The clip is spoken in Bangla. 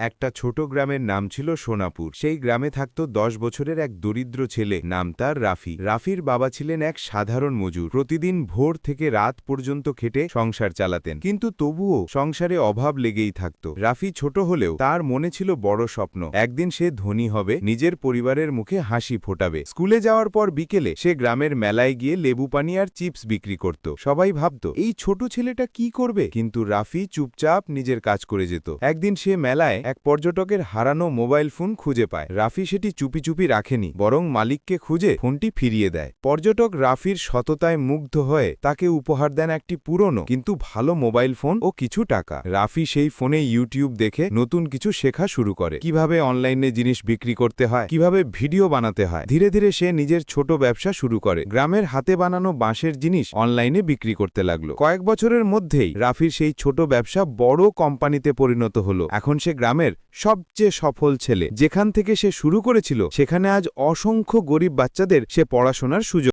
একটা ছোট গ্রামের নাম ছিল সোনাপুর। সেই গ্রামে থাকত দশ বছরের এক দরিদ্র ছেলে, নাম তার রাফি। রাফির বাবা ছিলেন এক সাধারণ মজুর। প্রতিদিন ভোর থেকে রাত পর্যন্ত খেটে সংসার চালাতেন। কিন্তু তবুও সংসারে অভাব লেগেই থাকত। রাফি ছোট হলেও তার মনে ছিল বড় স্বপ্ন। একদিন সে ধনী হবে, নিজের পরিবারের মুখে হাসি ফোটাবে। স্কুলে যাওয়ার পর বিকেলে সে গ্রামের মেলায় গিয়ে লেবু পানি আর চিপস বিক্রি করত। সবাই ভাবত, এই ছোট ছেলেটা কি করবে? কিন্তু রাফি চুপচাপ নিজের কাজ করে যেত। একদিন সে মেলায় এক পর্যটকের হারানো মোবাইল ফোন খুঁজে পায়। রাফি সেটি চুপি চুপি রাখেনি, বরং মালিককে খুঁজে ফোনটি ফিরিয়ে দেয়। পর্যটক রাফির সততায় মুগ্ধ হয়ে তাকে উপহার দেন একটি পুরনো কিন্তু ভালো মোবাইল ফোন ও কিছু টাকা। রাফি সেই ফোনে ইউটিউব দেখে নতুন কিছু শেখা শুরু করে। কীভাবে অনলাইনে জিনিস বিক্রি করতে হয়, কীভাবে ভিডিও বানাতে হয়, ধীরে ধীরে সে নিজের ছোট ব্যবসা শুরু করে। গ্রামের হাতে বানানো বাঁশের জিনিস অনলাইনে বিক্রি করতে লাগল। কয়েক বছরের মধ্যেই রাফির সেই ছোট ব্যবসা বড় কোম্পানিতে পরিণত হলো। এখন সে গ্রামের সবচেয়ে সফল ছেলে। যেখান থেকে সে শুরু করেছিল, সেখানে আজ অসংখ্য গরিব বাচ্চাদের সে পড়াশোনার সুযোগ